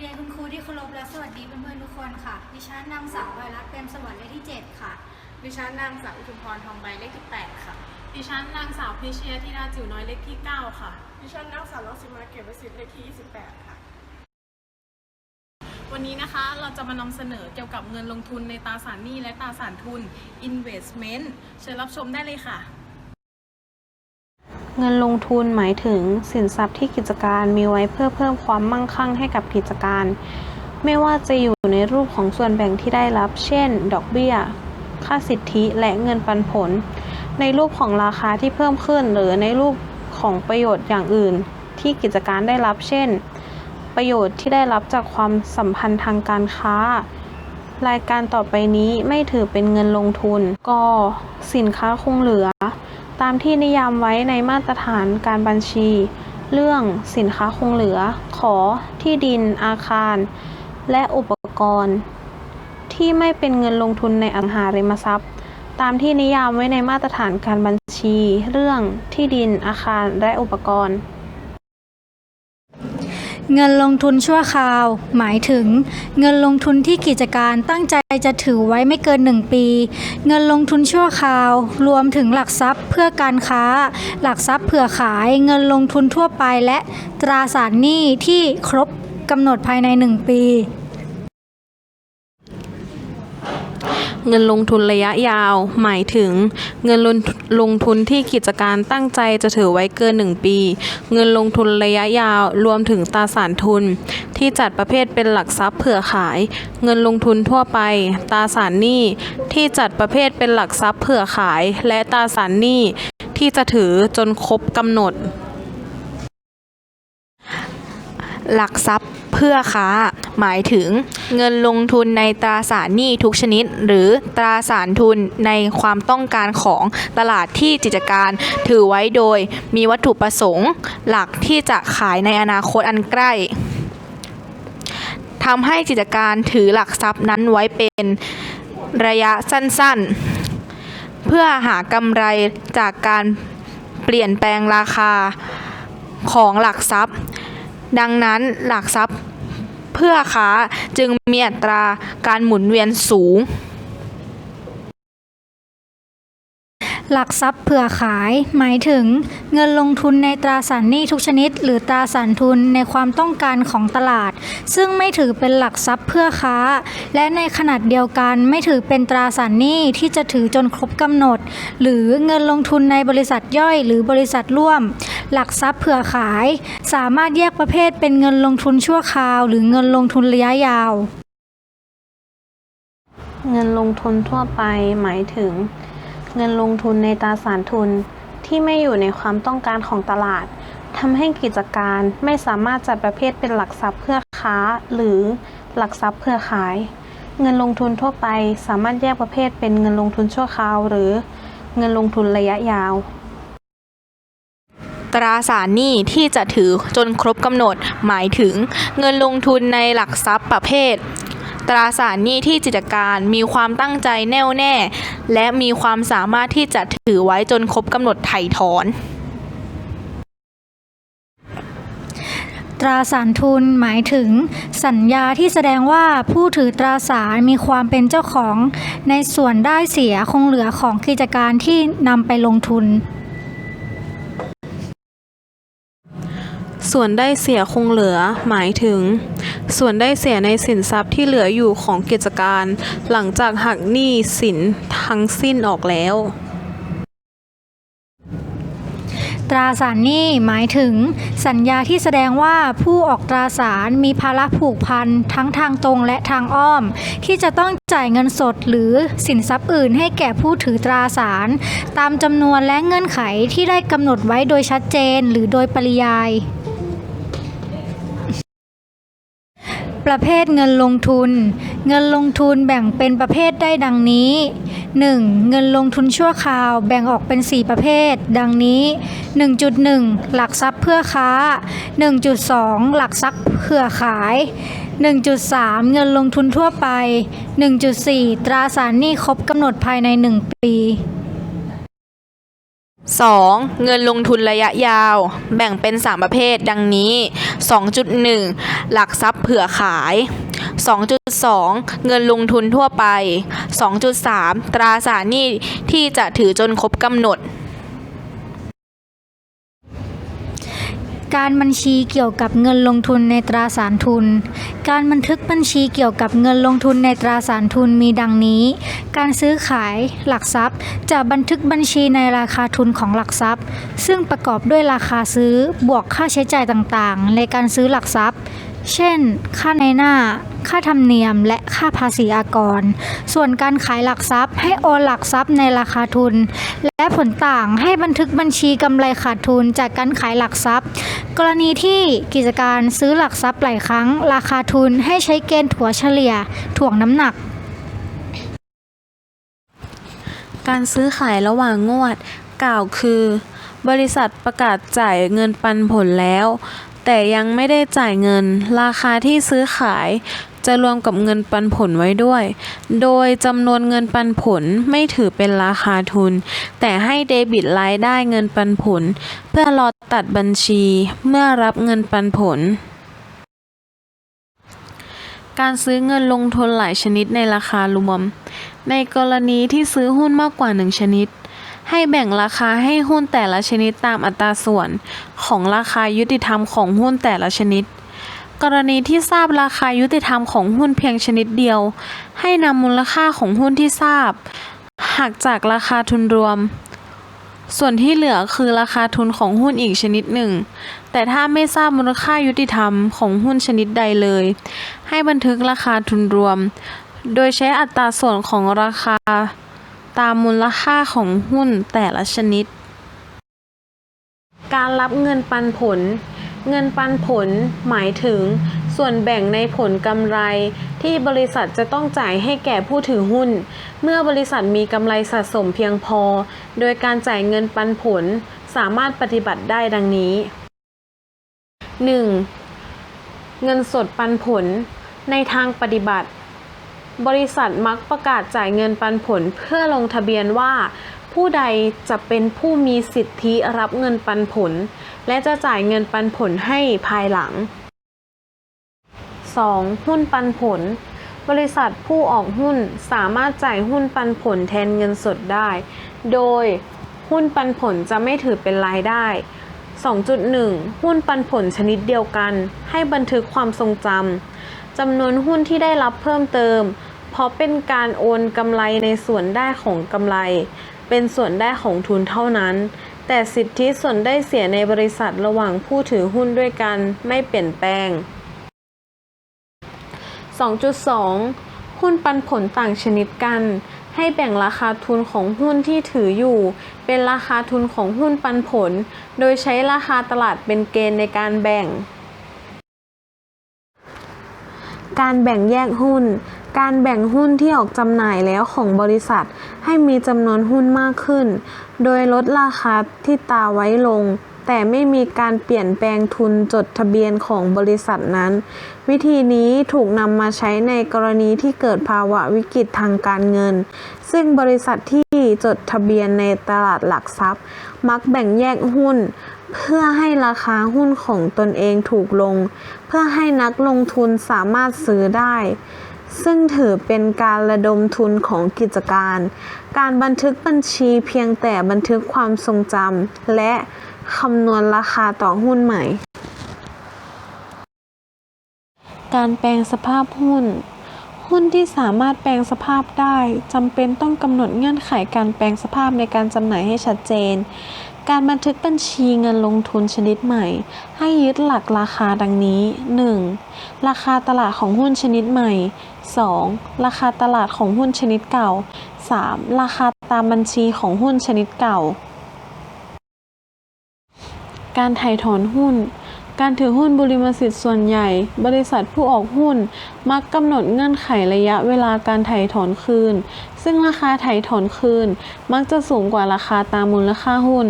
เรียนคุณครูที่เคารพและสวัสดีเพื่อนๆทุกคนค่ะ ดิฉันนางสาวไวรัสเปรมสวัสดิ์เลขที่ 7 ค่ะ ดิฉันนางสาวอุทุมพรทองใบเลขที่ 8 ค่ะ ดิฉันนางสาวพิเชียธิดาจิ๋วน้อยเลขที่ 9 ค่ะ ดิฉันนางสาวลักษิมาเก็บวสิทธิ์เลขที่ 28 ค่ะ วันนี้นะคะเราจะมานำเสนอเกี่ยวกับเงินลงทุนในตราสารหนี้และตราสารทุน investment เชิญรับชมได้เลยค่ะ เงินลงทุนหมายถึงสินทรัพย์ที่กิจการมีไว้เพื่อเพิ่มความมั่งคั่งให้กับกิจการ ไม่ว่าจะอยู่ในรูปของส่วนแบ่งที่ได้รับ เช่น ดอกเบี้ย ค่าสิทธิและเงินปันผล ในรูปของราคาที่เพิ่มขึ้น หรือในรูปของประโยชน์อย่างอื่น ที่กิจการได้รับ เช่น ประโยชน์ที่ได้รับจากความสัมพันธ์ทางการค้า รายการต่อไปนี้ไม่ถือเป็นเงินลงทุนกสินค้าคงเหลือ ตามที่นิยามไว้ในมาตรฐานการบัญชี เรื่องสินค้าคงเหลือ ขอที่ดิน อาคาร และอุปกรณ์ ที่ไม่เป็นเงินลงทุนในอังหาริมทรัพย์ ตามที่นิยามไว้ในมาตรฐานการบัญชี เรื่องที่ดิน อาคาร และอุปกรณ์ เงินลงทุนชั่วคราว หมายถึง เงินลงทุนที่กิจการตั้งใจจะถือไว้ไม่เกิน 1 ปี เงินลงทุนชั่วคราว รวมถึงหลักทรัพย์เพื่อการค้า หลักทรัพย์เผื่อขาย เงินลงทุนทั่วไปและตราสารหนี้ที่ครบกำหนดภายใน 1 ปี เงินลงทุนระยะยาว หมายถึง เงินลงลงทุนที่กิจการตั้งใจจะถือไว้เกิน 1 ปี เงินลงทุนระยะยาวรวมถึงตราสารทุน ที่จัดประเภทเป็นหลักทรัพย์เผื่อขาย เงินลงทุนทั่วไป ตราสารหนี้ที่จัดประเภทเป็นหลักทรัพย์เผื่อขาย และตราสารหนี้ที่จะถือจนครบกำหนด หลักทรัพย์เพื่อค้า หมายถึง เงินลงทุนในตราสารหนี้ทุกชนิด หรือตราสารทุนในความต้องการของตลาดที่กิจการ ถือไว้โดยมีวัตถุประสงค์ หลักที่จะขายในอนาคตอันใกล้ทำให้กิจการถือหลักทรัพย์นั้นไว้เป็นระยะสั้นๆ เพื่อหากำไรจากการเปลี่ยนแปลงราคาของหลักทรัพย์ ดังนั้นหลักทรัพย์ เพื่อค้าจึงมีอัตราการหมุนเวียนสูง หลักทรัพย์เผื่อขาย หมายถึง เงินลงทุนในตราสารหนี้ทุกชนิด หรือตราสารทุนในความต้องการของตลาด ซึ่งไม่ถือเป็นหลักทรัพย์เพื่อค้า และในขนาดเดียวกันไม่ถือเป็นตราสารหนี้ที่จะถือจนครบกำหนด หรือเงินลงทุนในบริษัทย่อย หรือบริษัทร่วม หลักทรัพย์เผื่อขาย สามารถแยกประเภทเป็นเงินลงทุนชั่วคราว หรือเงินลงทุนระยะยาว เงินลงทุนทั่วไปหมายถึง เงินลงทุนในตราสารทุนที่ไม่อยู่ในความต้องการของตลาดทำให้กิจการไม่สามารถจัดประเภทเป็นหลักทรัพย์เพื่อค้า หรือหลักทรัพย์เพื่อขาย เงินลงทุนทั่วไปสามารถแยกประเภทเป็นเงินลงทุนชั่วคราว หรือเงินลงทุนระยะยาว ตราสารหนี้ที่จะถือจนครบกำหนด หมายถึงเงินลงทุนในหลักทรัพย์ประเภท ตราสารหนี้ที่กิจการมีความตั้งใจแน่วแน่ และมีความสามารถที่จะถือไว้จนครบกำหนดไถ่ถอน ตราสารทุนหมายถึง สัญญาที่แสดงว่าผู้ถือตราสารมีความเป็นเจ้าของ ในส่วนได้เสียคงเหลือของกิจการที่นำไปลงทุน ส่วนได้เสียคงเหลือหมายถึง ส่วนได้เสียในสินทรัพย์ที่เหลืออยู่ของกิจการ หลังจากหักหนี้สินทั้งสิ้นออกแล้ว ตราสารหนี้หมายถึง สัญญาที่แสดงว่าผู้ออกตราสารมีภาระผูกพันทั้งทางตรงและทางอ้อม ที่จะต้องจ่ายเงินสดหรือสินทรัพย์อื่นให้แก่ผู้ถือตราสาร ตามจำนวนและเงื่อนไขที่ได้กำหนดไว้โดยชัดเจนหรือโดยปริยาย ประเภทเงินลงทุน เงินลงทุนแบ่งเป็นประเภทได้ดังนี้ 1. เงินลงทุนชั่วคราวแบ่งออกเป็น 4 ประเภท ดังนี้ 1.1 หลักทรัพย์เพื่อค้า 1.2 หลักทรัพย์เผื่อขาย 1.3 เงินลงทุนทั่วไป 1.4 ตราสารหนี้ครบกำหนดภายใน 1 ปี 2. เงินลงทุนระยะยาว แบ่งเป็น 3 ประเภท ดังนี้ 2.1 หลักทรัพย์เผื่อขาย 2.2 เงินลงทุนทั่วไป 2.3 ตราสารหนี้ที่จะถือจนครบกำหนด การบัญชีเกี่ยวกับเงินลงทุนในตราสารทุน การบันทึกบัญชีเกี่ยวกับเงินลงทุนในตราสารทุนมีดังนี้ การซื้อขายหลักทรัพย์ จะบันทึกบัญชีในราคาทุนของหลักทรัพย์ ซึ่งประกอบด้วยราคาซื้อบวกค่าใช้จ่ายต่างๆ ในการซื้อหลักทรัพย์ เช่น ค่าในหน้า ค่าธรรมเนียม และค่าภาษีอากร ส่วนการขายหลักทรัพย์ ให้โอนหลักทรัพย์ในราคาทุน และผลต่างให้บันทึกบัญชีกำไรขาดทุนจากการขายหลักทรัพย์ กรณีที่กิจการซื้อหลักทรัพย์หลายครั้ง ราคาทุนให้ใช้เกณฑ์ถัวเฉลี่ย ถ่วงน้ำหนักการซื้อขายระหว่างงวด กล่าวคือ บริษัทประกาศจ่ายเงินปันผลแล้ว แต่ยังไม่ได้จ่ายเงิน ราคาที่ซื้อขาย จะรวมกับเงินปันผลไว้ด้วย โดยจำนวนเงินปันผลไม่ถือเป็นราคาทุน แต่ให้เดบิตรายได้เงินปันผล เพื่อรอตัดบัญชีเมื่อรับเงินปันผลการซื้อเงินลงทุนหลายชนิดในราคารวม ในกรณีที่ซื้อหุ้นมากกว่าหนึ่งชนิด ให้แบ่งราคาให้หุ้นแต่ละชนิดตามอัตราส่วนของราคายุติธรรมของหุ้นแต่ละชนิด กรณีที่ทราบราคายุติธรรมของหุ้นเพียงชนิดเดียว ให้นำมูลค่าของหุ้นที่ทราบหักจากราคาทุนรวม ส่วนที่เหลือคือราคาทุนของหุ้นอีกชนิดหนึ่ง แต่ถ้าไม่ทราบมูลค่ายุติธรรมของหุ้นชนิดใดเลย ให้บันทึกราคาทุนรวม โดยใช้อัตราส่วนของราคา ตามมูลค่าของหุ้นแต่ละชนิด การรับเงินปันผล เงินปันผลหมายถึง ส่วนแบ่งในผลกำไร ที่บริษัทจะต้องจ่ายให้แก่ผู้ถือหุ้น เมื่อบริษัทมีกำไรสะสมเพียงพอ โดยการจ่ายเงินปันผลสามารถปฏิบัติได้ดังนี้ 1. เงินสดปันผลในทางปฏิบัติ บริษัทมักประกาศจ่ายเงินปันผลเพื่อลงทะเบียนว่า ผู้ใดจะเป็นผู้มีสิทธิรับเงินปันผล และจะจ่ายเงินปันผลให้ภายหลัง 2. หุ้นปันผล บริษัทผู้ออกหุ้นสามารถจ่ายหุ้นปันผลแทนเงินสดได้ โดยหุ้นปันผลจะไม่ถือเป็นรายได้ 2.1 หุ้นปันผลชนิดเดียวกัน ให้บันทึกความทรงจำจำนวนหุ้นที่ได้รับเพิ่มเติม ราะเป็นการโอนกำไรในส่วนได้ของกำไร เป็นส่วนได้ของทุนเท่านั้น แต่สิทธิส่วนได้เสียในบริษัทระหว่างผู้ถือหุ้นด้วยกันไม่เปลี่ยนแปลง 2.2 หุ้นปันผลต่างชนิดกัน ให้แบ่งราคาทุนของหุ้นที่ถืออยู่ เป็นราคาทุนของหุ้นปันผล โดยใช้ราคาตลาดเป็นเกณฑ์ในการแบ่ง การแบ่งแยกหุ้น การแบ่งหุ้นที่ออกจำหน่ายแล้วของบริษัทให้มีจำนวนหุ้นมากขึ้น โดยลดราคาที่ตาไว้ลง แต่ไม่มีการเปลี่ยนแปลงทุนจดทะเบียนของบริษัทนั้น วิธีนี้ถูกนำมาใช้ในกรณีที่เกิดภาวะวิกฤตทางการเงิน ซึ่งบริษัทที่จดทะเบียนในตลาดหลักทรัพย์ มักแบ่งแยกหุ้นเพื่อให้ราคาหุ้นของตนเองถูกลง เพื่อให้นักลงทุนสามารถซื้อได้ ซึ่งถือเป็นการระดมทุนของกิจการ การบันทึกบัญชีเพียงแต่บันทึกความทรงจำและคำนวณราคาต่อหุ้นใหม่ การแปลงสภาพหุ้น หุ้นที่สามารถแปลงสภาพได้จำเป็นต้องกำหนดเงื่อนไขการแปลงสภาพในการจำหน่ายให้ชัดเจน การบันทึกบัญชีเงินลงทุนชนิดใหม่ ให้ยึดหลักราคาดังนี้ 1. ราคาตลาดของหุ้นชนิดใหม่ 2. ราคาตลาดของหุ้นชนิดเก่า 3. ราคาตามบัญชีของหุ้นชนิดเก่า การถ่ายถอนหุ้น การถือหุ้นบริมสิทธิ์ส่วนใหญ่ บริษัทผู้ออกหุ้นมักกำหนดเงื่อนไขระยะเวลาการถ่ายถอนคืน ซึ่งราคาถ่ายถอนคืน มักจะสูงกว่าราคาตามมูลค่าหุ้น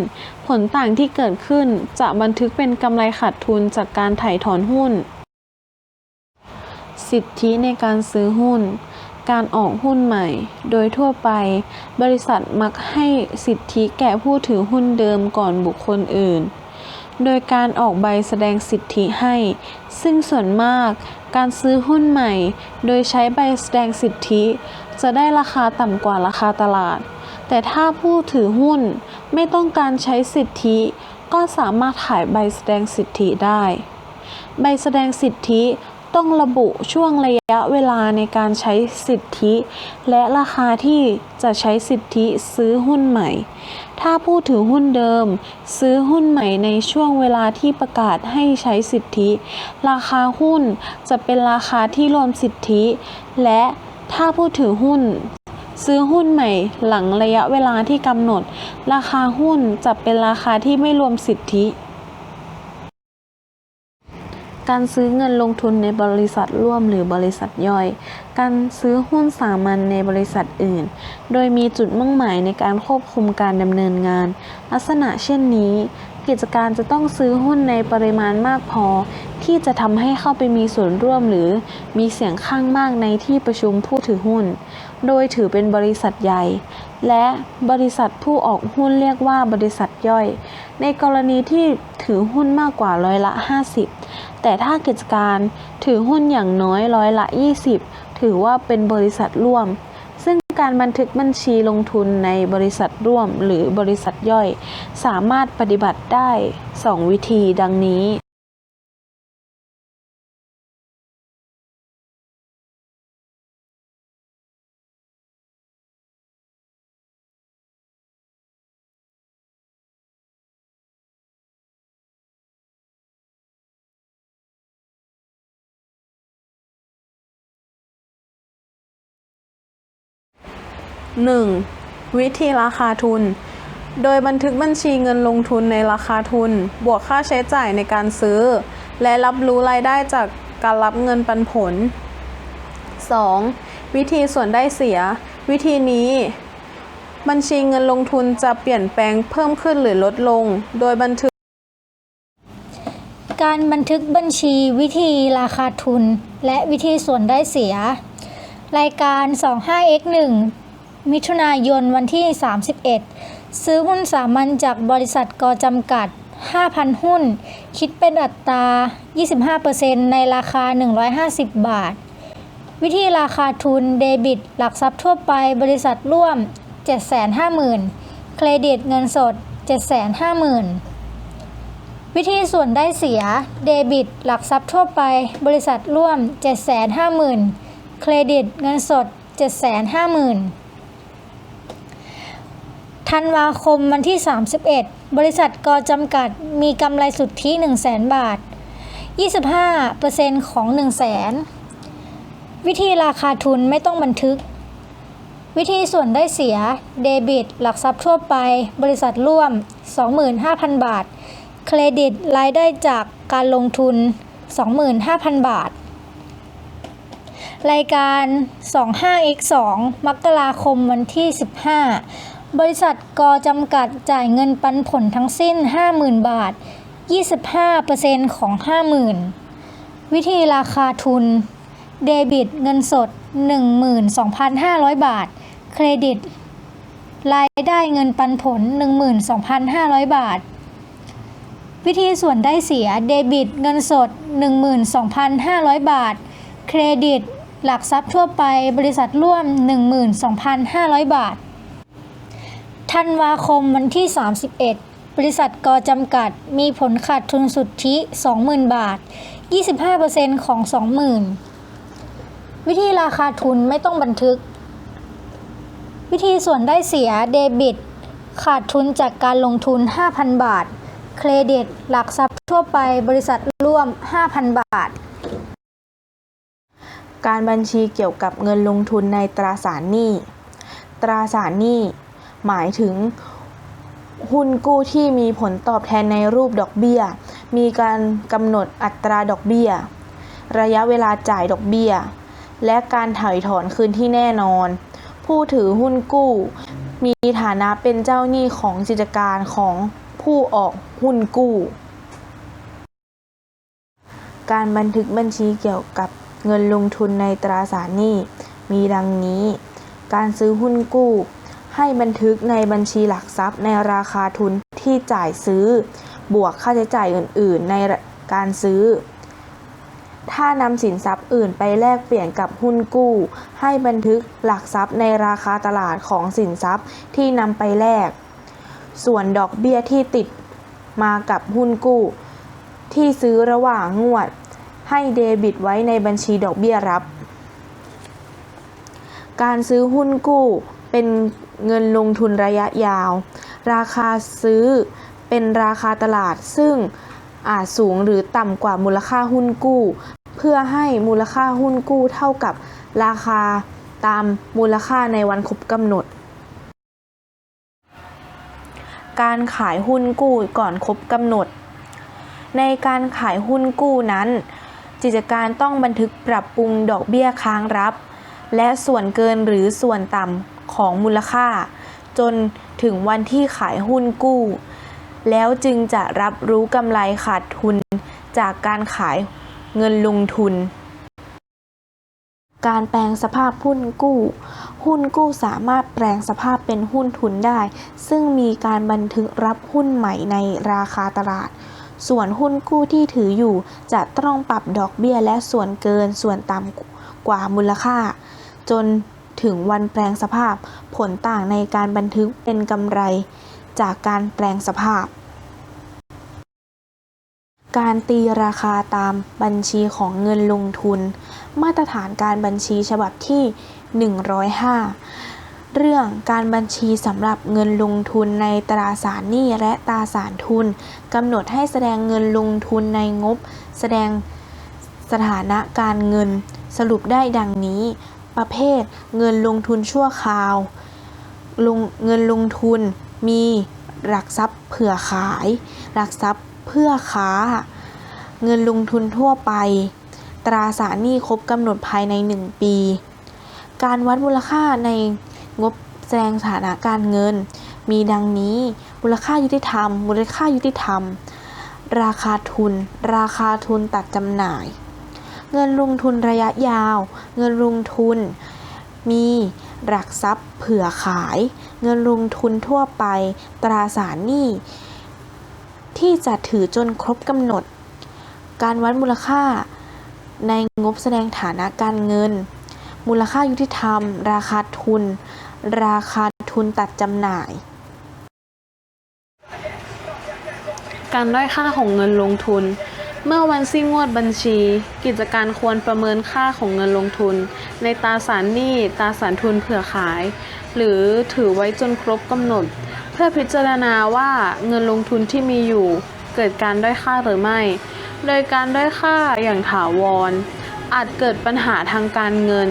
ผลต่างที่เกิดขึ้นจะบันทึกเป็นกำไรขาดทุนจากการถ่ายถอนหุ้น สิทธิในการซื้อหุ้น การออกหุ้นใหม่ โดยทั่วไป บริษัทมักให้สิทธิแก่ผู้ถือหุ้นเดิมก่อนบุคคลอื่น โดยการออกใบแสดงสิทธิให้ ซึ่งส่วนมาก การซื้อหุ้นใหม่ โดยใช้ใบแสดงสิทธิ จะได้ราคาต่ำกว่าราคาตลาด แต่ถ้าผู้ถือหุ้นไม่ต้องการใช้สิทธิ ก็สามารถขายใบแสดงสิทธิได้ใบแสดงสิทธิ ต้องระบุช่วงระยะเวลาในการใช้สิทธิ และราคาที่จะใช้สิทธิซื้อหุ้นใหม่ ถ้าผู้ถือหุ้นเดิม ซื้อหุ้นใหม่ในช่วงเวลาที่ประกาศให้ใช้สิทธิ ราคาหุ้นจะเป็นราคาที่รวมสิทธิ และถ้าผู้ถือหุ้นซื้อหุ้นใหม่หลังระยะเวลาที่กำหนด ราคาหุ้นจะเป็นราคาที่ไม่รวมสิทธิ การซื้อเงินลงทุนในบริษัทร่วมหรือบริษัทย่อย การซื้อหุ้นสามัญในบริษัทอื่น โดยมีจุดมุ่งหมายในการควบคุมการดำเนินงาน ลักษณะเช่นนี้ กิจการจะต้องซื้อหุ้นในปริมาณมากพอ ที่จะทำให้เข้าไปมีส่วนร่วมหรือมีเสียงข้างมากในที่ประชุมผู้ถือหุ้น โดยถือเป็นบริษัทใหญ่ และบริษัทผู้ออกหุ้นเรียกว่าบริษัทย่อย ในกรณีที่ถือหุ้นมากกว่าร้อยละ 50 แต่ถ้ากิจการถือหุ้นอย่างน้อยร้อยละ 20 ถือว่าเป็นบริษัทร่วม ซึ่งการบันทึกบัญชีลงทุนในบริษัทร่วมหรือบริษัทย่อย สามารถปฏิบัติได้ 2 วิธีดังนี้ 1. วิธีราคาทุน โดยบันทึกบัญชีเงินลงทุนในราคาทุน บวกค่าใช้จ่ายในการซื้อ และรับรู้รายได้จากการรับเงินปันผล 2. วิธีส่วนได้เสีย วิธีนี้ บัญชีเงินลงทุนจะเปลี่ยนแปลงเพิ่มขึ้นหรือลดลง โดยบันทึก การบันทึกบัญชีวิธีราคาทุน และวิธีส่วนได้เสีย รายการ 25x1 มิถุนายนวันที่ 31 ซื้อหุ้นสามัญจากบริษัทกจำกัด 5,000 หุ้น คิดเป็นอัตรา 25%ในราคา 150 บาท วิธีราคาทุนเดบิต หลักทรัพย์ทั่วไปบริษัทร่วม 750,000 เครดิตเงินสด 750,000 วิธีส่วนได้เสีย เดบิต หลักทรัพย์ทั่วไป บริษัทร่วม 750,000 เครดิตเงินสด 750,000 ธันวาคมวันที่ 31 บริษัทกจำกัดมีกำไรสุทธิ 100,000 บาท 25%ของ 100,000 วิธีราคาทุนไม่ต้องบันทึก วิธีส่วนได้เสีย เดบิต หลักทรัพย์ทั่วไป บริษัทร่วม 25,000 บาท เครดิตรายได้จากการลงทุน 25,000 บาท รายการ 25x2 มกราคมวันที่ 15 บริษัทกจำกัดจ่ายเงินปันผลทั้งสิ้น 50,000 บาท 25%ของ 50,000 วิธีราคาทุน เดบิตเงินสด 12,500 บาท เครดิต รายได้เงินปันผล 12,500 บาท วิธีส่วนได้เสีย เดบิตเงินสด 12,500 บาท เครดิต หลักทรัพย์ทั่วไปบริษัทร่วม 12,500 บาท ธันวาคมวันที่ 31 บริษัทกจำกัดมีผลขาดทุนสุทธิ 20,000 บาท 25%ของ 20,000 วิธีราคาทุนไม่ต้องบันทึก วิธีส่วนได้เสียเดบิต ขาดทุนจากการลงทุน 5,000 บาท เครดิต หลักทรัพย์ทั่วไปบริษัทร่วม 5,000 บาท การบัญชีเกี่ยวกับเงินลงทุนในตราสารหนี้ ตราสารหนี้ หมายถึง หุ้นกู้ที่มีผลตอบแทนในรูปดอกเบี้ย มีการกำหนดอัตราดอกเบี้ย ระยะเวลาจ่ายดอกเบี้ย และการถ่ายถอนคืนที่แน่นอน ผู้ถือหุ้นกู้ มีฐานะเป็นเจ้าหนี้ของกิจการของผู้ออกหุ้นกู้ การบันทึกบัญชีเกี่ยวกับเงินลงทุนในตราสารหนี้มีดังนี้ การซื้อหุ้นกู้ ให้บันทึกในบัญชีหลักทรัพย์ในราคาทุนที่จ่ายซื้อ บวกค่าใช้จ่ายอื่น ๆ ในการซื้อ ถ้านำสินทรัพย์อื่นไปแลกเปลี่ยนกับหุ้นกู้ ให้บันทึกหลักทรัพย์ในราคาตลาดของสินทรัพย์ที่นำไปแลก ส่วนดอกเบี้ยที่ติดมากับหุ้นกู้ ที่ซื้อระหว่างงวด ให้เดบิตไว้ในบัญชีดอกเบี้ยรับ การซื้อหุ้นกู้เป็น เงินลงทุนระยะยาว ราคาซื้อเป็นราคาตลาดซึ่งอาจสูงหรือต่ำกว่ามูลค่าหุ้นกู้ เพื่อให้มูลค่าหุ้นกู้เท่ากับราคาตามมูลค่าในวันครบกำหนด การขายหุ้นกู้ก่อนครบกำหนด ในการขายหุ้นกู้นั้น กิจการต้องบันทึกปรับปรุงดอกเบี้ยค้างรับ และส่วนเกินหรือส่วนต่ำ ของมูลค่า จนถึงวันที่ขายหุ้นกู้ แล้วจึงจะรับรู้กำไรขาดทุนจากการขายเงินลงทุน การแปลงสภาพหุ้นกู้ หุ้นกู้สามารถแปลงสภาพเป็นหุ้นทุนได้ ซึ่งมีการบันทึกรับหุ้นใหม่ในราคาตลาด ส่วนหุ้นกู้ที่ถืออยู่จะต้องปรับดอกเบี้ยและส่วนเกินส่วนต่ำกว่ามูลค่า จน ถึงวันแปลงสภาพ ผลต่างในการบันทึกเป็นกำไร จากการแปลงสภาพ การตีราคาตามบัญชีของเงินลงทุน มาตรฐานการบัญชีฉบับที่ 105 เรื่องการบัญชีสำหรับเงินลงทุนในตราสารหนี้และตราสารทุนกำหนดให้แสดงเงินลงทุนในงบ แสดงสถานะการเงินสรุปได้ดังนี้ ประเภท เงินลงทุนชั่วคราวลงเงินลงทุนมีหลักทรัพย์เผื่อขาย หลักทรัพย์เพื่อค้า เงินลงทุนทั่วไป ตราสารหนี้ครบกำหนดภายใน 1 ปี การวัดมูลค่าในงบแสดงสถานะการเงิน มีดังนี้มูลค่ายุติธรรม มูลค่ายุติธรรม ราคาทุน ราคาทุนตัดจำหน่าย เงินลงทุนระยะยาว เงินลงทุน มีหลักทรัพย์เผื่อขาย เงินลงทุนทั่วไป ตราสารหนี้ ที่จะถือจนครบกำหนด การวัดมูลค่า ในงบแสดงฐานะการเงิน มูลค่ายุติธรรม ราคาทุน ราคาทุนตัดจำหน่าย การด้อยค่าของเงินลงทุน เมื่อวันสิ้นงวดบัญชี กิจการควรประเมินค่าของเงินลงทุน ในตราสารหนี้ตราสารทุนเผื่อขาย หรือถือไว้จนครบกำหนด เพื่อพิจารณาว่าเงินลงทุนที่มีอยู่ เกิดการด้อยค่าหรือไม่ โดยการด้อยค่าอย่างถาวร อาจเกิดปัญหาทางการเงิน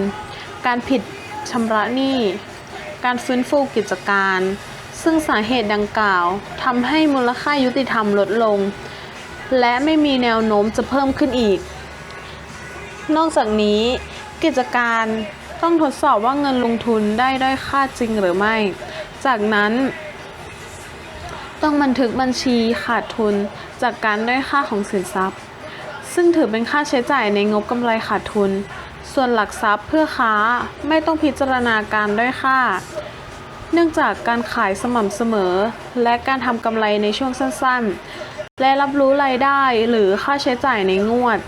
การผิดชำระหนี้ การฟื้นฟูกิจการ ซึ่งสาเหตุดังกล่าวทำให้มูลค่ายุติธรรมลดลง และไม่มีแนวโน้มจะเพิ่มขึ้นอีก นอกจากนี้ กิจการต้องทดสอบว่าเงินลงทุนได้ด้อยค่าจริงหรือไม่ จากนั้น ต้องบันทึกบัญชีขาดทุนจากการด้อยค่าของสินทรัพย์ ซึ่งถือเป็นค่าใช้จ่ายในงบกำไรขาดทุน ส่วนหลักทรัพย์เพื่อค้าไม่ต้องพิจารณาการด้อยค่า เนื่องจากการขายสม่ำเสมอ และการทำกำไรในช่วงสั้นๆ และรับรู้รายได้หรือค่าใช้จ่ายในงวด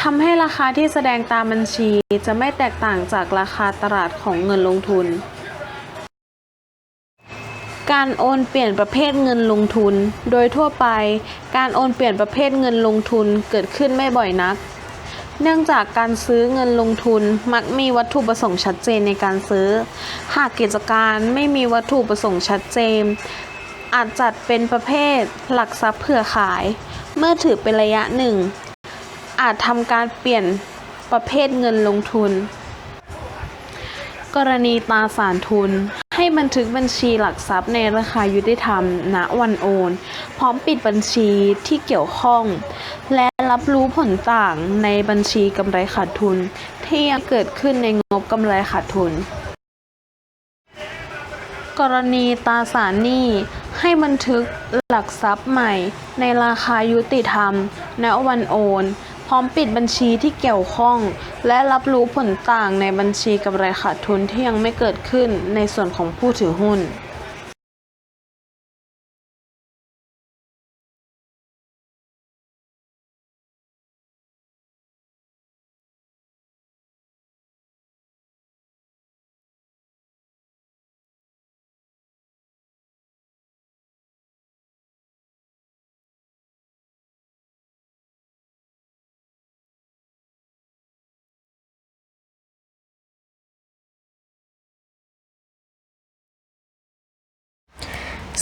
ทำให้ราคาที่แสดงตามบัญชีจะไม่แตกต่างจากราคาตลาดของเงินลงทุน การโอนเปลี่ยนประเภทเงินลงทุน โดยทั่วไป การโอนเปลี่ยนประเภทเงินลงทุนเกิดขึ้นไม่บ่อยนัก เนื่องจากการซื้อเงินลงทุนมักมีวัตถุประสงค์ชัดเจนในการซื้อ หากกิจการไม่มีวัตถุประสงค์ชัดเจน อาจจัดเป็นประเภท หลักทรัพย์เผื่อขาย เมื่อถือเป็นระยะหนึ่ง อาจทำการเปลี่ยนประเภทเงินลงทุน กรณีตราสารทุน ให้บันทึกบัญชีหลักทรัพย์ในราคายุติธรรม ณ วันโอน พร้อมปิดบัญชีที่เกี่ยวข้อง และรับรู้ผลต่างในบัญชีกำไรขาดทุน ที่ยังเกิดขึ้นในงบกำไรขาดทุนกรณีตราสารหนี้ ให้บันทึกหลักทรัพย์ใหม่ ในราคายุติธรรม ณ วันโอน พร้อมปิดบัญชีที่เกี่ยวข้อง และรับรู้ผลต่างในบัญชีกับรายขาดทุนที่ยังไม่เกิดขึ้นในส่วนของผู้ถือหุ้น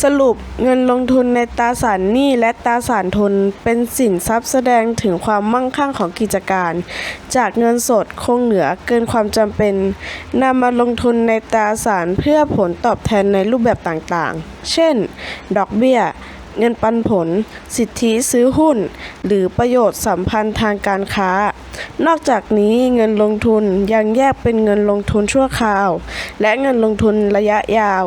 สรุปเงินลงทุนในตราสารหนี้และตราสารทุนเป็นสินทรัพย์แสดงถึงความมั่งคั่งของกิจการ จากเงินสดคงเหลือเกินความจำเป็นนำมาลงทุนในตราสารเพื่อผลตอบแทนในรูปแบบต่างๆ เช่น ดอกเบี้ย เงินปันผล สิทธิซื้อหุ้น หรือประโยชน์สัมพันธ์ทางการค้า นอกจากนี้เงินลงทุนยังแยกเป็นเงินลงทุนชั่วคราว และเงินลงทุนระยะยาว